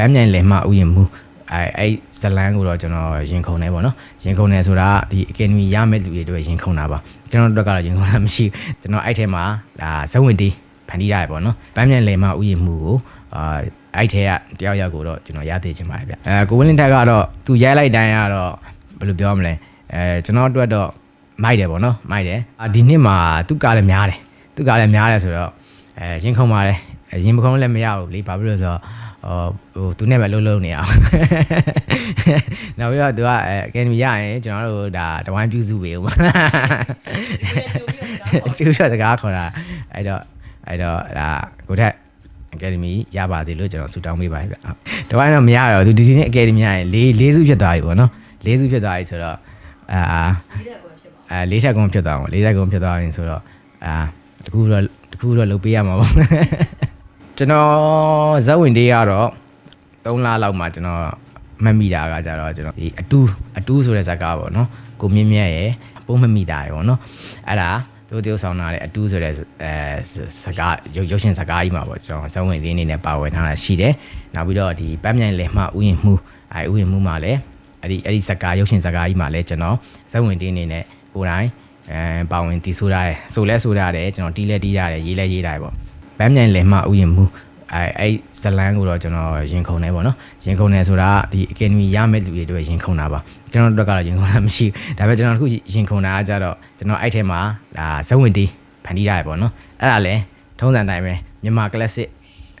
ပန်းမြိုင်လယ်မှဥယျာဉ်မှုအဲအဲ့ဇလန်းကိုတော့ကျွန်တော်ရင်ခုန်နေပေါ့နော်ရင်ခုန်နေဆိုတာဒီ academy ရမယ့်လူတွေအတွက်ရင်ခုန်တာပါကျွန်တော်တို့ကတော့ရင်ခုန်တာမရှိဘူးကျွန်တော်အဲ့ထဲမှာဒါဇဝင်တီးဖန်တီးရတယ်ပေါ့နော်ပန်းမြိုင်လယ်မှဥယျာဉ်မှုကိုအာအဲ့ထဲကတယောက်ယောက်ကိုတော့ကျွန်တော်ရသေးချင်ပါတယ်ဗျအဲကိုဝင်းလင်းထက်ကတော့သူရိုက်လိုက်တိုင်းကတော့ဘယ်လိုပြောမလဲအဲကျွန်တော်အတွက်တော့မိုက်တယ်ပေါ့နော်မိုက်တယ်အာဒီနှစ်မှာသူကလည်းများတယ်သူကလည်းများတယ်ဆိုတော့အဲရင်ခုန်ပါတယ်ရင်မခုံလည်းမရဘူးလေဘာဖြစ်လို့လဲဆိုတော့ ဟိုသူနဲ့ပဲလှုပ်လှုပ်နေအောင်နောက်ပြီးတော့သူကအဲအကယ်ဒမီရရင်ကျွန်တော်တို့ဒါတဝိုင်းပြုစုပေးဦးကျူးချစကားခေါ်တာအဲ့တော့အဲ့တော့ဒါကိုထက်အကယ်ဒမီရပါစေလို့ကျွန်တော်ဆုတောင်းပေးပါတယ်ဗျတဝိုင်းတော့မရတော့သူဒီဒီနေ့အကယ်ဒမီရရင်၄၄စုဖြစ်သွားပြီပေါ့နော်၄စုဖြစ်သွားပြီဆိုတော့အာအဲလေးချက်ကုန်းဖြစ်သွားအောင်လေးချက်ကုန်းဖြစ်သွားရင်ဆိုတော့အာတခုတော့တခုတော့လုပ်ပေးရမှာပေါ့ ကျွန်တော်ဇက်ဝင်တေးကတော့3လလောက်မှကျွန်တော်မမိတာကကြတော့ကျွန်တော်ဒီအတူးအတူးဆိုတဲ့ဇာတ်ကားပေါ့နော်ကိုမြင့်မြတ်ရဲ့ပုံမမိတာရေပေါ့နော်အဲ့ဒါသူတယောက်ဆောင်လာတဲ့အတူးဆိုတဲ့အဲစကားရုပ်ရုပ်ရှင်စကားကြီးမှာပေါ့ကျွန်တော်ဇက်ဝင်တေးအနေနဲ့ပါဝင်ထားတာရှိတယ်နောက်ပြီးတော့ဒီပန်းမြိုင်လယ်မှဥယျာဉ်မှုအဲဥယျာဉ်မှုမှာလည်းအဲ့ဒီအဲ့ဒီစကားရုပ်ရှင်စကားကြီးမှာလည်းကျွန်တော်ဇက်ဝင်တေးအနေနဲ့ကိုယ်တိုင်အဲပါဝင်တီးဆိုးရတယ်ဆိုလဲဆိုရတယ်ကျွန်တော်တီးလဲတီးရတယ်ရေးလဲရေးရတယ်ပေါ့ ပန်းမြိုင်လယ်မှဥယျာဉ်မှုအဲအဲ့ဇလန်းကိုတော့ကျွန်တော်ရင်ခုန်နေပေါ့နော်ရင်ခုန်နေဆိုတာဒီ academy ရမယ့်လူတွေအတွက်ရင်ခုန်တာပါကျွန်တော်တို့ကတော့ရင်ခုန်တာမရှိဘူးဒါပေမဲ့ကျွန်တော်တို့ရင်ခုန်တာကကြတော့ကျွန်တော်အဲ့ထဲမှာဒါဇဝင်တီးဖန်တီးရတယ်ပေါ့နော်အဲ့ဒါလည်းထုံးစံတိုင်းပဲမြန်မာ classic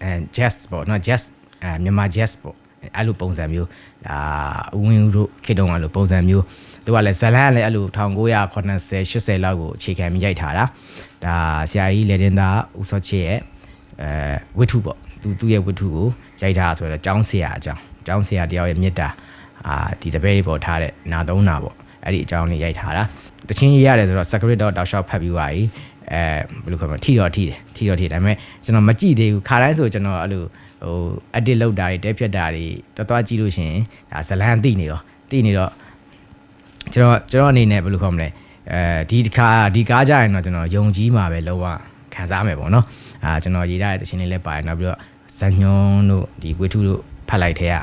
အဲ jazz ပေါ့နော် jazz အဲမြန်မာ jazz ပေါ့အဲ့လိုပုံစံမျိုးဒါဦးဝင်းဦးတို့ခေတ္တကလိုပုံစံမျိုးသူကလည်းဇလန်းကလည်းအဲ့လို1980 80လောက်ကိုအခြေခံပြီးရိုက်ထားတာဒါဆရာကြီးလေတင်သားဦးစောချစ်ရဲ့ အဲဝိထုပေါ့သူသူ့ရဲ့ဝိထုကိုရိုက်ထားဆိုတော့ကျောင်းဆရာအကြောင်းကျောင်းဆရာတယောက်ရဲ့မေတ္တာအာဒီတပည့်ပေါ်ထားတဲ့နာသုံးနာပေါ့အဲ့ဒီအကြောင်းလေးရိုက်ထားတာတချင်းရေးရတယ်ဆိုတော့ secret တော့တောက်လျှောက်ဖတ်ပြီးသွားပြီအဲဘယ်လိုခေါ်မလဲထီတော့ထီတယ်ထီတော့ထီဒါပေမဲ့ကျွန်တော်မကြည့်သေးဘူးခါတိုင်းဆိုကျွန်တော်အဲ့လိုဟို edit လုပ်တာတွေတဲဖြတ်တာတွေတော်တော်ကြည့်လို့ရှိရင်ဒါဇလန်သိနေတော့သိနေတော့ကျွန်တော်ကျွန်တော်အနေနဲ့ဘယ်လိုခေါ်မလဲအဲဒီတစ်ခါဒီကားကြရင်တော့ကျွန်တော်ယုံကြည်မှာပဲလောက ခံစားမယ်ပေါ့နော်အာကျွန်တော်ရေးထားတဲ့တခြင်းလေးလည်းပါတယ်နောက်ပြီးတော့ဇန်ညွန်းတို့ဒီဝိထုတို့ဖတ်လိုက်တဲ့က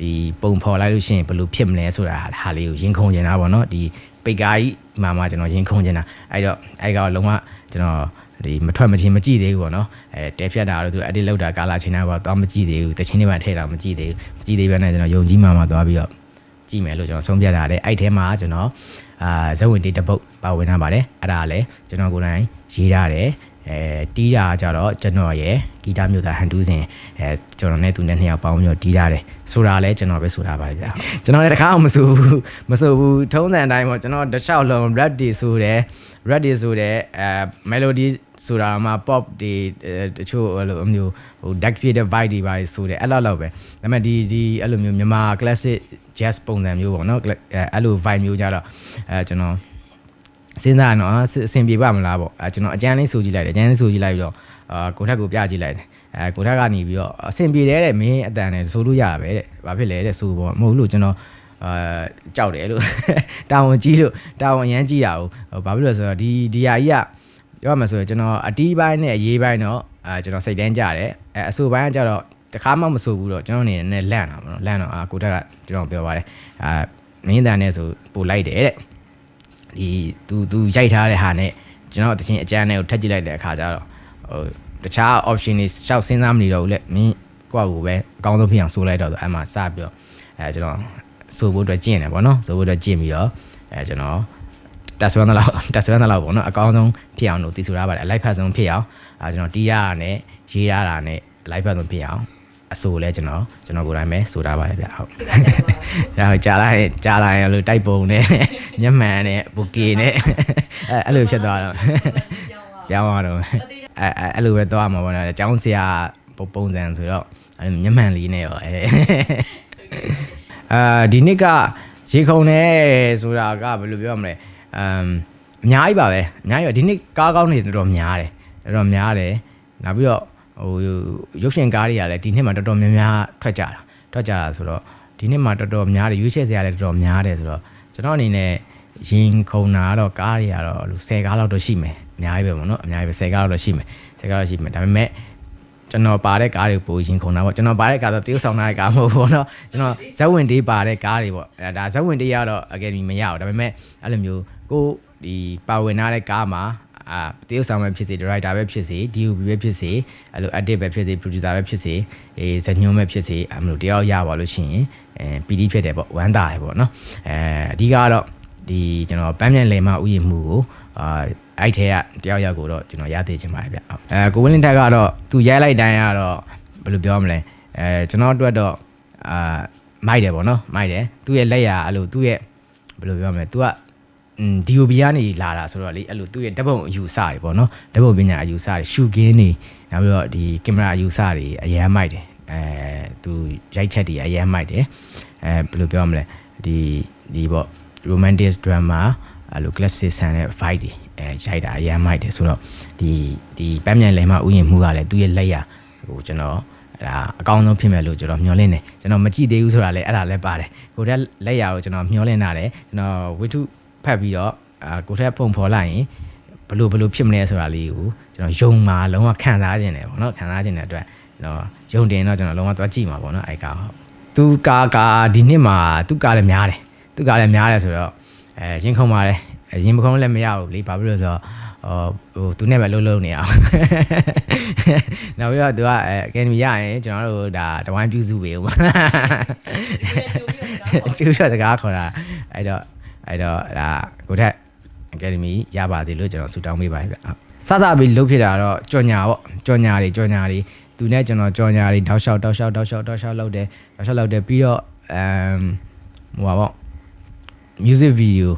ဒီပုံဖော်လိုက်လို့ရှိရင်ဘယ်လိုဖြစ်မလဲဆိုတာဟာလေးကိုရင်ခုန်နေတာပေါ့နော်ဒီပိတ်ကားကြီးမှာမှကျွန်တော်ရင်ခုန်နေတာအဲ့တော့အဲ့ကောင်လုံးဝကျွန်တော်ဒီမထွက်မချင်းမကြည့်သေးဘူးပေါ့နော်အဲတဲဖြတ်တာတော့သူ edit လုပ်တာကာလာချိန်တာပေါ့တော့မကြည့်သေးဘူးတချင်းတွေမှထည့်တာမကြည့်သေးဘူးမကြည့်သေးဘဲနဲ့ကျွန်တော်ယုံကြည်မှမှသွားပြီးတော့ကြည့်မယ်လို့ကျွန်တော်ဆုံးဖြတ်ထားတယ်အဲ့ထဲမှာကျွန်တော်အာဇဝင်တေးတပုတ်ပါဝင်ထားပါတယ်အဲ့ဒါလည်းကျွန်တော်ကိုယ်တိုင်ရေးထားတယ် အဲတီးတာကြတော့ကျွန်တော်ရဲ့ဂီတမျိုးသားဟန်တူးစင်အဲကျွန်တော်နဲ့သူနဲ့နှစ်ယောက်ပေါင်းပြီးတော့တီးရတယ်ဆိုတာလဲကျွန်တော်ပဲဆိုတာပါဗျာကျွန်တော်လည်းတခါမှမဆိုဘူးမဆိုဘူးထုံးစံအတိုင်းပေါ့ကျွန်တော်တစ်လျှောက်လုံး rap တွေဆိုတယ် rap တွေဆိုတယ်အဲ melody ဆိုတာမှ pop တွေတချို့အဲ့လိုမျိုးဟို dark creative vibe တွေပါဆိုတယ်အဲ့လောက်လောက်ပဲဒါပေမဲ့ဒီဒီအဲ့လိုမျိုးမြန်မာ classic jazz ပုံစံမျိုးပေါ့နော်အဲ့လို vibe မျိုးကြတော့အဲကျွန်တော် စဉ်းစားတော့အဆင်ပြေပါမလားပေါ့အဲကျွန်တော်အကျန်းလေးဆိုကြည့်လိုက်တယ်အကျန်းလေးဆိုကြည့်လိုက်ပြီးတော့အာကိုထက်ကိုပြကြည့်လိုက်တယ်အဲကိုထက်ကနေပြီးတော့အဆင်ပြေတယ်တဲ့မင်းအတန်နဲ့ဆိုလို့ရတာပဲတဲ့ဘာဖြစ်လဲတဲ့ဆိုပေါ့မဟုတ်လို့ကျွန်တော်အာကြောက်တယ်လို့တာဝန်ကြီးလို့တာဝန်ရမ်းကြီးတာကိုဘာဖြစ်လို့ဆိုတော့ဒီဒီဟာကြီးကပြောရမှာဆိုရင်ကျွန်တော်အတီးပိုင်းနဲ့အရေးပိုင်းတော့အဲကျွန်တော်စိတ်တန်းကြတယ်အဲအဆိုပိုင်းကကြတော့တခါမှမဆိုဘူးတော့ကျွန်တော်အနေနဲ့လန့်တာပေါ့နော်လန့်တော့အာကိုတက်ကကျွန်တော်ပြောပါတယ်အာမင်းတန်နဲ့ဆိုပို့လိုက်တယ်တဲ့ ဒီသူသူရိုက်ထားတဲ့ဟာနဲ့ကျွန်တော်တချင်းအကြမ်းနဲ့ကိုထက်ကြည့်လိုက်တဲ့အခါကျတော့ဟိုတခြား option တွေရှောက်စဉ်းစားမနေတော့ဘူးလေမင်းကိုယ့်ကိုပဲအကောင်းဆုံးဖြစ်အောင်ဆိုလိုက်တော့ဆိုအဲ့မှာစပြီးတော့အဲကျွန်တော်ဆိုဖို့အတွက်ကျင့်တယ်ပေါ့နော်ဆိုဖို့အတွက်ကျင့်ပြီးတော့အဲကျွန်တော်တက်ဆွမ်းတဲ့လောက်တက်ဆွမ်းတဲ့လောက်ပေါ့နော်အကောင်းဆုံးဖြစ်အောင်လို့တည်ဆိုရပါတယ်အလိုက်ဖတ်ဆုံးဖြစ်အောင်အဲကျွန်တော်တီးရတာနဲ့ရေးရတာနဲ့အလိုက်ဖတ်ဆုံးဖြစ်အောင် အဆိုလဲကျွန်တော်ကျွန်တော်ကိုယ်တိုင်ပဲဆိုထားပါတယ်ဗျဟုတ်။ဒါကြာလာရင်ကြာလာရင်လို့တိုက်ပုံနဲ့ညမှန်နဲ့ဘူကေနဲ့အဲအဲ့လိုဖြစ်သွားတော့ပြောင်းသွားတော့အဲအဲ့လိုပဲသွားမှာပေါ့နော်။ကျောင်းဆရာပုံစံဆိုတော့အဲ့ညမှန်လေးနဲ့ရောအဲအာဒီနှစ်ကရေခုံနေဆိုတာကဘယ်လိုပြောရမလဲအမ်အများကြီးပါပဲအများကြီးပါဒီနှစ်ကားကောင်းနေတော်တော်များတယ်တော်တော်များတယ်နောက်ပြီးတော့ ဟိုရုပ်ရှင်ကားတွေကလည်းဒီနှစ်မှာတော်တော်များများထွက်ကြတာထွက်ကြတာဆိုတော့ဒီနှစ်မှာတော်တော်များတယ်ရွေးချယ်စရာလည်းတော်တော်များတယ်ဆိုတော့ကျွန်တော်အနေနဲ့ရင်ခုန်တာကတော့ကားတွေကတော့လူ10ကားလောက်တော့ရှိမယ်အများကြီးပဲပေါ့နော်အများကြီးပဲ10ကားလောက်တော့ရှိမယ်10ကားလောက်ရှိမယ်ဒါပေမဲ့ကျွန်တော်ပါတဲ့ကားတွေပိုရင်ခုန်တာပေါ့ကျွန်တော်ပါတဲ့ကားဆိုတရုတ်ဆောင်တဲ့ကားမဟုတ်ဘူးပေါ့နော်ကျွန်တော်ဇက်ဝင်တေးပါတဲ့ကားတွေပေါ့အဲဒါဇက်ဝင်တေးရတော့အကယ်ဒမီမရဘူးဒါပေမဲ့အဲ့လိုမျိုးကိုဒီပါဝင်ထားတဲ့ကားမှာ အာတရုတ်ဆောင်ပဲဖြစ်စေဒရိုက်တာပဲဖြစ်စေ DOP ပဲဖြစ်စေအဲ့လို edit ပဲဖြစ်စေ producer ပဲဖြစ်စေအေးဇညွန်းပဲဖြစ်စေအဲ့လိုတယောက်ရပါလို့ရှိရင်အဲ PD ဖြစ်တယ်ပေါ့ဝမ်းသာတယ်ပေါ့နော်အဲအဓိကကတော့ဒီကျွန်တော်ပန်းမြန်လေမဥယျာဉ်မှုကိုအာအဲ့ထဲကတယောက်ယောက်ကိုတော့ကျွန်တော်ရသေးချင်ပါတယ်ဗျဟုတ်အဲကိုဝင်းလင်းတက်ကတော့သူရိုက်လိုက်တိုင်းကတော့ဘယ်လိုပြောမလဲအဲကျွန်တော်အတွက်တော့အာမိုက်တယ်ပေါ့နော်မိုက်တယ်သူ့ရဲ့လက်ရအဲ့လိုသူ့ရဲ့ဘယ်လိုပြောမလဲ तू က อืม DOB ကနေလာတာဆိုတော့လေအဲ့လိုသူ့ရဲ့ဓာတ်ပုံအယူဆတွေပေါ့နော်ဓာတ်ပုံပညာအယူဆတွေရှုခင်းနေနောက်ပြီးတော့ဒီကင်မရာအယူဆတွေအရန်မိုက်တယ်အဲသူရိုက်ချက်တွေအရန်မိုက်တယ်အဲဘယ်လိုပြောမလဲဒီဒီပေါ့ romantic drama အဲ့လို classic ဆန်တဲ့ fight တွေအဲရိုက်တာအရန်မိုက်တယ်ဆိုတော့ဒီဒီပန်းမြန်လယ်မဥယျာဉ်မှုကလည်းသူ့ရဲ့လက်ရဟိုကျွန်တော်အဲ့ဒါအကောင်းဆုံးဖြစ်မယ်လို့ကျွန်တော်မျှော်လင့်တယ်ကျွန်တော်မကြည့်သေးဘူးဆိုတာလည်းအဲ့ဒါလည်းပါတယ်ကိုတက်လက်ရကိုကျွန်တော်မျှော်လင့်တာတယ်ကျွန်တော်ဝိထု ဖတ်ပြီးတော့အာကိုတက်ပုံဖော်လိုက်ရင်ဘလို့ဘလို့ဖြစ်မလဲဆိုတာလေးကိုကျွန်တော်ယုံမှာလုံးဝခံစားခြင်းတယ်ပေါ့နော်ခံစားခြင်းတဲ့အတွက်ကျွန်တော်ယုံတင်တော့ကျွန်တော်လုံးဝသွားကြည့်မှာပေါ့နော်အဲ့ကာဟုတ်သူကာကာဒီနှစ်မှာသူကာလည်းများတယ်သူကာလည်းများတယ်ဆိုတော့အဲရင်ခုန်ပါတယ်ရင်မခုံလည်းမရဘူးလေဘာဖြစ်လို့လဲဆိုတော့ဟိုသူနဲ့ပဲလှုပ်လှုပ်နေအောင်နောက်ပြီးတော့သူကအကယ်ဒမီရရင်ကျွန်တော်တို့ဒါတဝိုင်းပြုစုပေးဦးပါကျူးချစကားခေါ်တာအဲ့တော့ အဲ့တော့ဒါကိုထက်အကယ်ဒမီရပါစေလို့ကျွန်တော်ဆုတောင်းပေးပါတယ်ဗျဟုတ်စစပြီးလှုပ်ဖြစ်တာတော့ကြော်ညာပေါ့ကြော်ညာတွေကြော်ညာတွေသူနဲ့ကျွန်တော်ကြော်ညာတွေတောက်လျှောက်တောက်လျှောက်တောက်လျှောက်တောက်လျှောက်လှုပ်တယ်တောက်လျှောက်လှုပ်တယ်ပြီးတော့အမ်ဟိုပါပေါ့ music video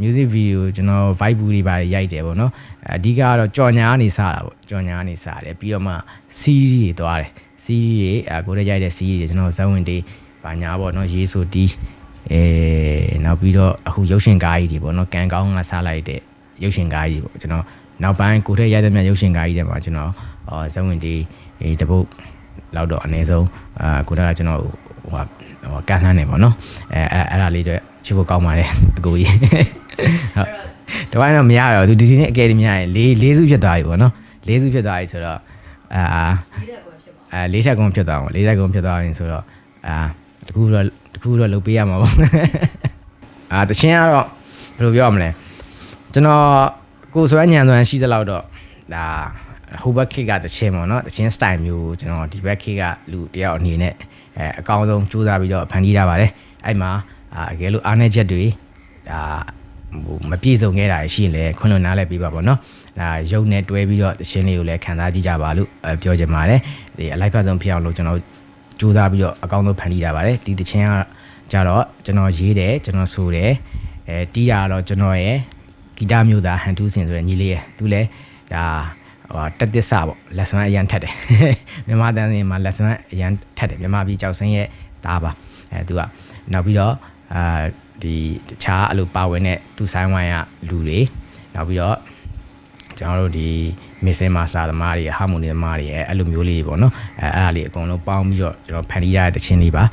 music video ကျွန်တော် vibe ဘူးတွေပါတယ်ရိုက်တယ်ပေါ့နော်အဓိကကတော့ကြော်ညာကနေစတာပေါ့ကြော်ညာကနေစတယ်ပြီးတော့မှ series တွေသွားတယ် series တွေအကိုရရိုက်တဲ့ series တွေကျွန်တော်ဇက်ဝင်တွေဘာညာပေါ့နော်ရေးဆိုတီး အဲနောက်ပြီးတော့အခုရုပ်ရှင်ကားကြီးတွေပေါ့နော်ကန်ကောင်းကစားလိုက်တဲ့ရုပ်ရှင်ကားကြီးပေါ့ကျွန်တော်နောက်ပိုင်းကိုထက်ရိုက်တဲ့မြတ်ရုပ်ရှင်ကားကြီးတွေမှာကျွန်တော်အော်ဇက်ဝင်တွေတပုတ်လောက်တော့အနည်းဆုံးအာကိုထက်ကကျွန်တော်ဟိုဟာဟိုကန်နှမ်းနေပေါ့နော်အဲအဲ့အဲ့ဒါလေးတွေချစ်ဖို့ကောင်းပါတယ်အကိုကြီးဟုတ်တပိုင်းတော့မရတော့သူဒီဒီနေ့အကယ်ဒမီရရင်၄၄စုဖြစ်သွားပြီပေါ့နော်၄စုဖြစ်သွားပြီဆိုတော့အာအဲလေးထက်ကုန်းဖြစ်သွားအောင်လေးထက်ကုန်းဖြစ်သွားရင်ဆိုတော့အာတခုတော့ တခုတော့လုပ်ပေးရမှာပေါ့အာတချင်းကတော့ဘယ်လိုပြောရမလဲကျွန်တော်ကိုယ်ဆွဲညံသွမ်းရှိသလောက်တော့ဒါဟိုဘက်ခေတ်ကတချင်းပေါ့နော်တချင်း style မျိုးကိုကျွန်တော်ဒီဘက်ခေတ်ကလူတယောက်အနေနဲ့အဲအကောင်းဆုံးစူးစမ်းပြီးတော့ဖန်တီးထားပါတယ်အဲ့မှာအာအကယ်လို့အားနည်းချက်တွေဒါဟိုမပြည့်စုံခဲ့တာရှိရင်လည်းခွင့်လွှတ်နားလဲပေးပါပေါ့နော်ဒါရုပ်နဲ့တွဲပြီးတော့တခြင်းလေးကိုလည်းခံစားကြည့်ကြပါလို့အဲပြောချင်ပါတယ်ဒီအလိုက်ဖတ်ဆုံးဖြစ်အောင်လို့ကျွန်တော် စူးစမ်းပြီးတော့အကောင်းဆုံးဖန်တီးတာပါတယ်ဒီတခြင်းကကြတော့ကျွန်တော်ရေးတယ်ကျွန်တော်ဆိုတယ်အဲတီးတာကတော့ကျွန်တော်ရဲ့ဂီတမျိုးသားဟန်တူးစင်ဆိုတဲ့ညီလေးရဲ့သူလည်းဒါဟိုတက်သစ္စာပေါ့လက်စွမ်းအရန်ထက်တယ်မြန်မာတန်းစင်မှာလက်စွမ်းအရန်ထက်တယ်မြန်မာပြည်ကြောက်စင်းရဲ့သားပါအဲသူကနောက်ပြီးတော့အာဒီတခြားအလိုပါဝင်တဲ့သူဆိုင်ဝိုင်းကလူတွေနောက်ပြီးတော့ ကျွန်တော်တို့ဒီ mixing master သမားတွေ harmony သမားတွေအဲအဲ့လိုမျိုးလေးတွေပေါ့နော်အဲအဲ့ဒါလေးအကုန်လုံးပေါင်းပြီးတော့ကျွန်တော်ဖန်တီးရတဲ့တခြင်းလေးပါ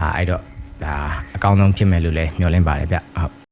အာအဲ့တော့ဒါအကောင်းဆုံးဖြစ်မယ်လို့လည်းမျှော်လင့်ပါတယ်ဗျဟုတ်